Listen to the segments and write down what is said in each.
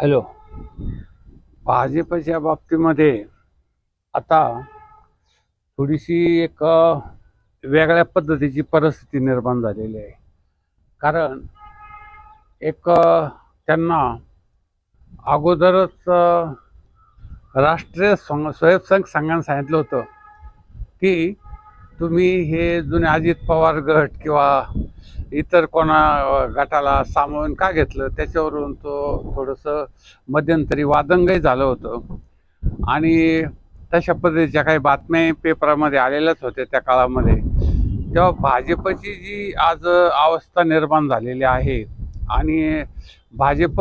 Hello. भाजपच्या बाबतीमध्ये आता थोडीशी एक वेगळ्या पद्धतीची परिस्थिती निर्माण झालेली आहे. कारण एक त्यांना अगोदरच राष्ट्रीय सं स्वयंसेवक संघाने सांगितलं होतं की तुम्ही हे जुने अजित पवार गट किंवा इतर कोणा गटाला सामावून का घेतलं? त्याच्यावरून तो थोडंसं मध्यंतरी वादंगही झालं होतं. आणि तशा पद्धतीच्या काही बातम्या पेपरामध्ये आलेल्याच होत्या त्या काळामध्ये. तेव्हा भाजपची जी आज अवस्था निर्माण झालेली आहे आणि भाजप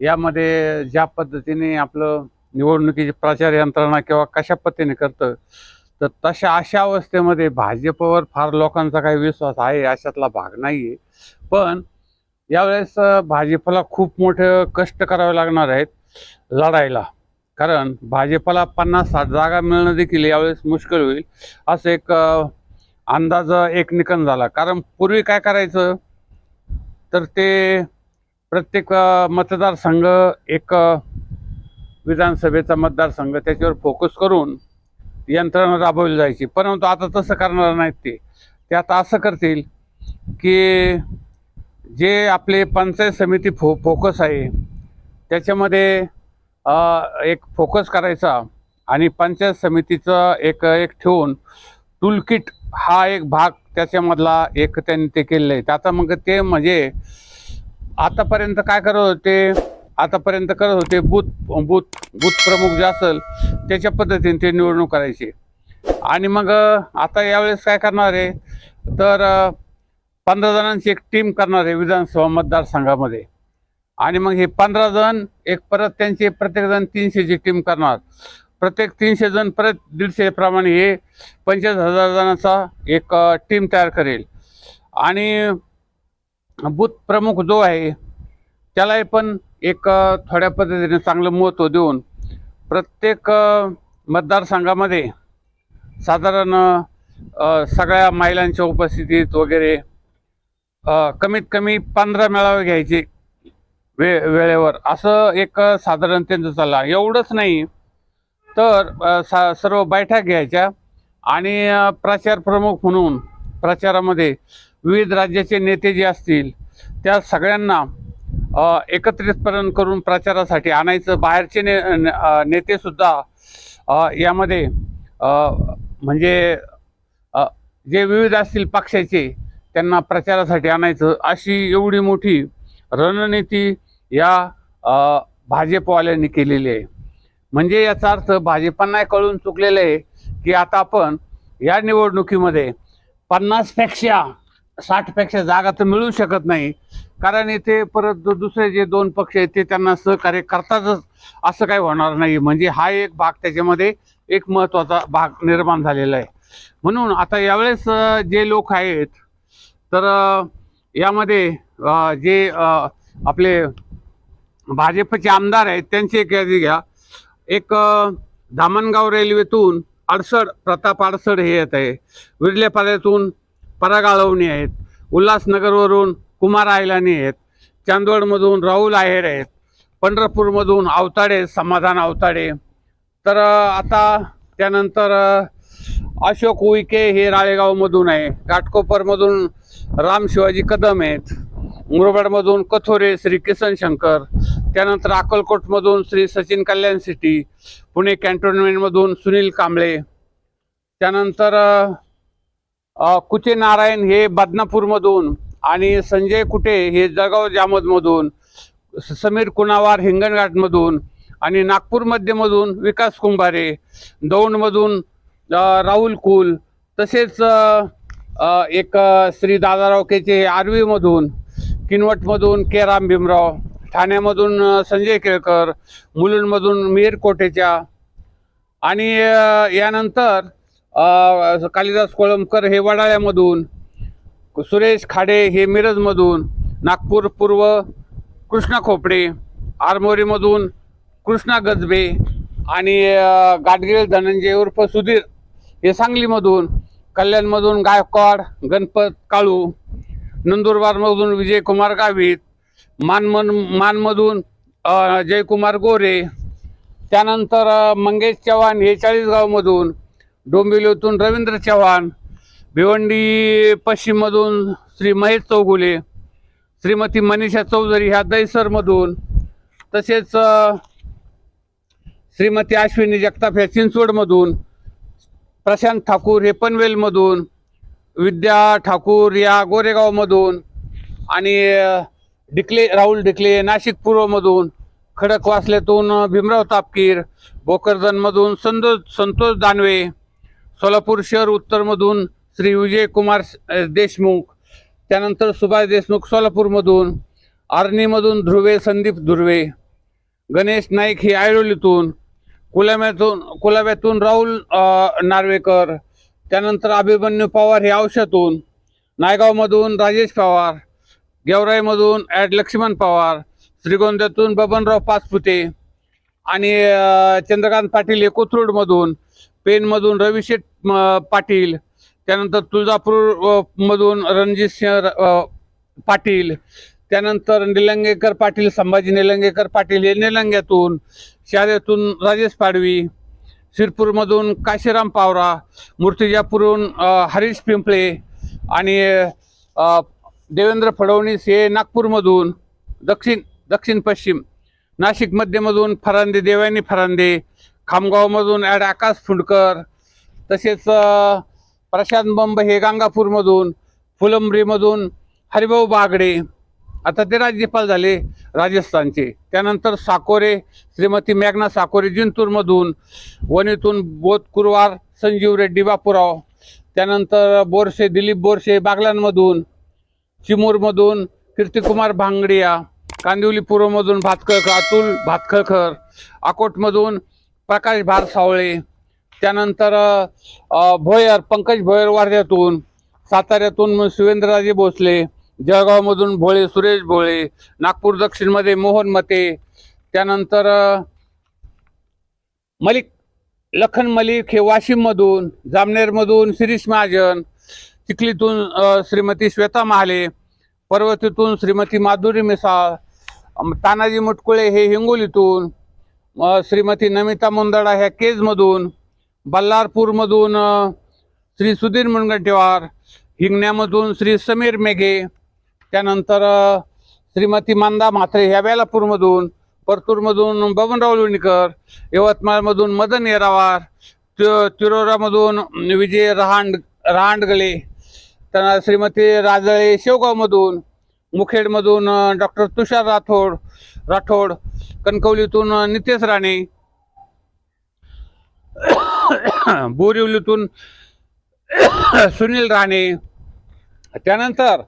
यामध्ये ज्या पद्धतीने आपलं निवडणुकीची प्रचार यंत्रणा किंवा कशा पद्धतीने करतं तर तशा अशा अवस्थेमध्ये भाजपवर फार लोकांचा काही विश्वास आहे अशातला भाग नाही आहे पण यावेळेस भाजपला खूप मोठे कष्ट करावे लागणार आहेत लढायला. कारण भाजपला पन्नास साठ जागा मिळणं देखील यावेळेस मुश्किल होईल असं एक अंदाज एक निकन झाला. कारण पूर्वी काय करायचं? तर ते प्रत्येक मतदारसंघ एक विधानसभेचा मतदारसंघ त्याच्यावर फोकस करून यंत्रणा राबवली जायची. परंतु आता तसं करणार नाहीत ते. ते आता असं करतील की जे आपले पंचायत समिती फो फोकस आहे त्याच्यामध्ये एक फोकस करायचा आणि पंचायत समितीचं एक एक ठेवून टूलकिट हा एक भाग त्याच्यामधला एक त्यांनी ते केलेलं आहे. आता मग ते म्हणजे आतापर्यंत काय करत होते आतापर्यंत करत होते बूथ बूथ बूथ प्रमुख जे असेल त्याच्या पद्धतीने ते निवडणूक करायची. आणि मग आता यावेळेस काय करणार आहे? तर पंधरा जणांची एक टीम करणार आहे विधानसभा मतदारसंघामध्ये. आणि मग हे पंधरा जण एक परत त्यांचे प्रत्येकजण तीनशेची टीम करणार. प्रत्येक तीनशे जण परत दीडशे प्रमाणे हे पंचवीस हजार जणांचा एक टीम तयार करेल. आणि बूथ प्रमुख जो आहे त्यालाही पण एक थोड्या पद्धतीने चांगलं महत्त्व देऊन प्रत्येक मतदारसंघामध्ये साधारण सगळ्या महिलांच्या उपस्थितीत वगैरे कमीत कमी पंधरा मेळावे घ्यायचे वे वेळेवर. असं एक साधारण त्यांचं चाललं एवढंच नाही तर सा सर्व बैठक घ्यायच्या आणि प्रचार प्रमुख म्हणून प्रचारामध्ये विविध राज्याचे नेते जे असतील त्या सगळ्यांना एकत्रितपण करून प्रचारासाठी आणायचं. बाहेरचे ने नेतेसुद्धा यामध्ये म्हणजे जे विविध असतील पक्षाचे त्यांना प्रचारासाठी आणायचं. अशी एवढी मोठी रणनीती या भाजपवाल्यांनी केलेली आहे. म्हणजे याचा अर्थ भाजपांना कळून चुकलेलं आहे की आता आपण या निवडणुकीमध्ये पन्नासपेक्षा साठपेक्षा जागा तर मिळू शकत नाही. कारण इथे परत दुसरे जे दोन पक्ष आहेत ते त्यांना सहकार्य करतातच. असं काही होणार नाही. म्हणजे हा एक भाग त्याच्यामध्ये एक महत्त्वाचा भाग निर्माण झालेला आहे. म्हणून आता यावेळेस जे लोक आहेत तर यामध्ये जे आपले भाजपचे आमदार आहेत त्यांची एक यादी घ्या. एक धामणगाव रेल्वेतून अडसड प्रताप अडसड हे येत आहे. विरलेपाड्यातून परागाळवणी आहेत. उल्हासनगरवरून कुमार आयलानी आहेत चांदवडमधून राहुल आहेर आहेत पंढरपूरमधून अवताडे समाधान अवताडे तर आता त्यानंतर अशोक उईके हे राळेगावमधून आहे घाटकोपरमधून राम शिवाजी कदम आहेत मुरबाडमधून कथोरे श्री किसन शंकर त्यानंतर अक्कलकोटमधून श्री सचिन कल्याण सिटी पुणे कॅन्टोन्मेंटमधून सुनील कांबळे त्यानंतर कुचे नारायण हे बदनापूरमधून आणि संजय कुटे हे जळगाव जामोदमधून स- समीर कुणावार हिंगणघाटमधून आणि नागपूर मध्यमधून विकास कुंभारे दौंडमधून राहुल कुल तसेच एक श्री दादाराव केचे आर्वीमधून किनवटमधून के राम भीमराव ठाण्यामधून संजय केळकर मुलुंडमधून मिहीर कोटेच्या आणि यानंतर कालिदास कोळंबकर हे वडाळ्यामधून सुरेश खाडे हे मिरजमधून नागपूर पूर्व कृष्णा खोपडे आरमोरीमधून कृष्णा गजबे आणि गाडगिळ धनंजय उर्फ सुधीर हे सांगलीमधून कल्याणमधून गायकवाड गणपत काळू नंदुरबारमधून विजयकुमार गावित मानमन मानमधून जयकुमार गोरे त्यानंतर मंगेश चव्हाण हे चाळीसगावमधून डोंबिवलीतून रवींद्र चव्हाण भिवंडी पश्चिममधून श्री महेश चौगुले श्रीमती मनीषा चौधरी ह्या दैसरमधून तसेच श्रीमती अश्विनी जगताप ह्या चिंचवडमधून प्रशांत ठाकूर हे पनवेलमधून विद्या ठाकूर या गोरेगावमधून आणि डिकले राहुल डिकले नाशिक पूर्वमधून खडकवासल्यातून भीमराव तापकीर भोकरदनमधून संतोष संतोष दानवे सोलापूर शहर उत्तरमधून श्री विजय कुमार देशमुख त्यानंतर सुभाष देशमुख सोलापूरमधून आर्णीमधून ध्रुवे संदीप ध्रुवे गणेश नाईक हे ऐरोलीतून कुलाम्यातून कुलाब्यातून राहुल नार्वेकर त्यानंतर अभिमन्यू पवार हे औषातून नायगावमधून राजेश पवार गेवराईमधून ॲड लक्ष्मण पवार श्रीगोंद्यातून बबनराव पाचपुते आणि चंद्रकांत पाटील हे कोथरूडमधून पेनमधून रविशेठ पाटील त्यानंतर तुळजापूर मधून रणजित सिंह पाटील त्यानंतर निलंगेकर पाटील संभाजी निलंगेकर पाटील हे निलंग्यातून शाळेतून राजेश पाडवी शिरपूरमधून काशीराम पावरा मूर्तिजापूरहून हरीश पिंपळे आणि देवेंद्र फडणवीस हे नागपूरमधून दक्षिण दक्षिण पश्चिम नाशिक मध्यमधून फरांदे देवानी फरांदे खामगावमधून ॲड आकाश फुंडकर तसेच प्रशांत बंब हे गंगापूरमधून फुलंब्रीमधून हरिभाऊ बागडे आता ते राज्यपाल झाले राजस्थानचे. त्यानंतर साकोरे श्रीमती मॅग्ना साकोरे जिंतूरमधून वणीतून बोध कुरवार संजीव रेड्डी बापूराव. त्यानंतर बोरसे दिलीप बोरसे बागलांमधून चिमूरमधून कीर्तिकुमार भांगडिया कांदिवली पूर्वमधून भातखळकर अतुल भातखळकर अकोटमधून प्रकाश भारसावळे त्यानंतर भोयर पंकज भोयर वार्ध्यातून साताऱ्यातून शिवेंद्रराजे भोसले जळगावमधून भोळे सुरेश भोळे नागपूर दक्षिणमध्ये मोहन मते त्यानंतर मलिक लखन मलिक हे वाशिममधून जामनेरमधून शिरीष महाजन चिखलीतून श्रीमती श्वेता महाले पर्वतीतून श्रीमती माधुरी मिसाळ तानाजी मुटकुळे हे हिंगोलीतून श्रीमती नमिता मुंदडा ह्या केजमधून बल्लारपूरमधून श्री सुधीर मुनगंटीवार हिंगण्यामधून श्री समीर मेघे त्यानंतर श्रीमती मांदा म्हात्रे ह्या बेलापूरमधून परतूरमधून बबनराव लोणीकर यवतमाळमधून मदन येरावार ति- तिरोरामधून विजय रहांड रहांडगले त्यांना श्रीमती राजळे शेवगावमधून मुखेडमधून डॉक्टर तुषार राठोड राठोड कणकवलीतून नितेश राणे बोरिवलीतून सुनील राणे. त्यानंतर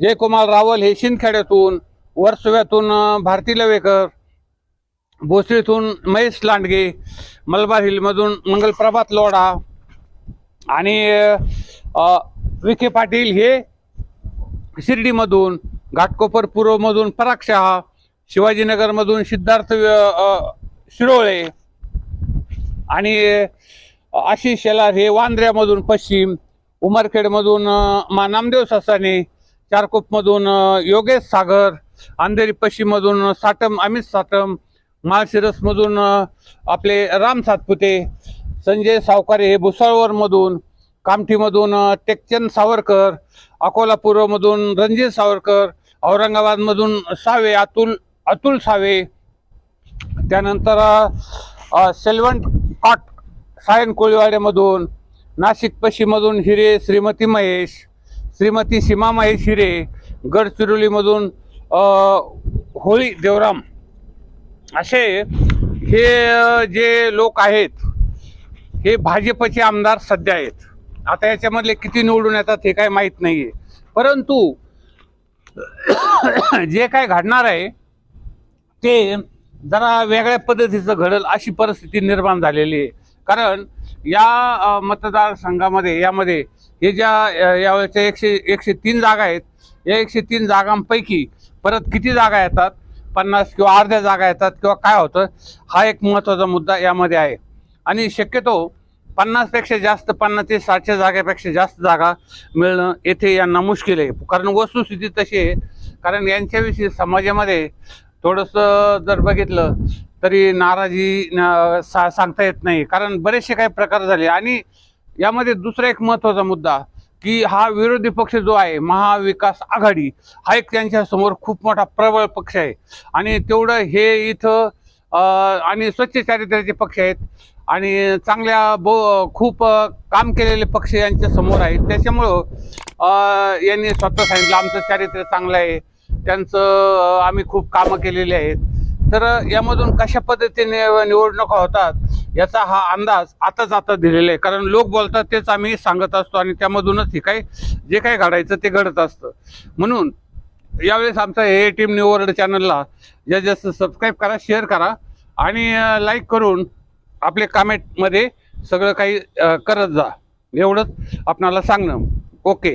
जयकुमार रावल हे शिंदखेड्यातून वर्सव्यातून भारती लवेकर भोसरीतून महेश लांडगे मलबार हिलमधून मंगलप्रभात लोढा आणि विखे पाटील हे शिर्डीमधून घाटकोपर पूर्वमधून पराग शहा शिवाजीनगरमधून सिद्धार्थ शिरोळे आणि आशिष शेलार हे वांद्र्यामधून पश्चिम उमरखेडमधून मा नामदेव ससाने चारकोपमधून योगेश सागर अंधेरी पश्चिममधून साटम अमित साटम माळशिरसमधून आपले राम सातपुते संजय सावकारे हे भुसावळवरमधून कामठीमधून टेकचंद सावरकर अकोला पूर्वमधून रणजित सावरकर औरंगाबादमधून सावे अतुल अतुल सावे त्यानंतर अ, सेल्वंट कॉट सायन कोळीवाड्यामधून नाशिक पश्चिममधून हिरे श्रीमती महेश श्रीमती सीमा महेश हिरे गडचिरोलीमधून होळी देवराम. असे हे जे लोक आहेत हे भाजपचे आमदार सध्या आहेत. आता याच्यामधले किती निवडून येतात हे काय माहीत नाही आहे परंतु जे काय घडणार आहे ते जरा वेगळ्या पद्धतीचं घडल अशी परिस्थिती निर्माण झालेली आहे. कारण या मतदारसंघामध्ये यामध्ये हे ज्या यावेळेच्या एकशे एकशे तीन जागा आहेत या एकशे तीन जागांपैकी परत किती जागा येतात? पन्नास किंवा अर्ध्या जागा येतात किंवा काय होतं? हा एक महत्त्वाचा मुद्दा यामध्ये आहे. आणि शक्यतो पन्नासपेक्षा जास्त पन्नास ते सातशे जागेपेक्षा जास्त जागा मिळणं येथे यांना मुश्किल आहे. कारण वस्तुस्थिती तशी आहे. कारण यांच्याविषयी समाजामध्ये थोडंसं जर बघितलं तरी नाराजी सा सांगता येत नाही. कारण बरेचसे काही प्रकार झाले. आणि यामध्ये दुसरा एक महत्त्वाचा मुद्दा की हा विरोधी पक्ष जो आहे महाविकास आघाडी हा एक त्यांच्यासमोर खूप मोठा प्रबळ पक्ष आहे. आणि तेवढं हे इथं आणि स्वच्छ चारित्र्याचे पक्ष आहेत. आणि चांगल्या बो खूप काम केलेले पक्ष यांच्या समोर आहेत. त्याच्यामुळं यांनी स्वतः सांगितलं आमचं चारित्र्य चांगलं आहे. त्यांचं आम्ही खूप कामं केलेली आहेत. तर यामधून कशा पद्धतीने निवडणुका होतात याचा हा अंदाज आताच आता दिलेला आहे. कारण लोक बोलतात तेच आम्ही सांगत असतो आणि त्यामधूनच हे काही जे काही घडायचं ते घडत असतं. म्हणून यावेळेस आमचं ए टीम न्यू वर्ल्ड चॅनलला जास्त जास्त सबस्क्राईब करा शेअर करा आणि लाईक करून आपले कामेंटमध्ये सगळं काही करत जा. एवढंच आपणाला सांगणं. ओके.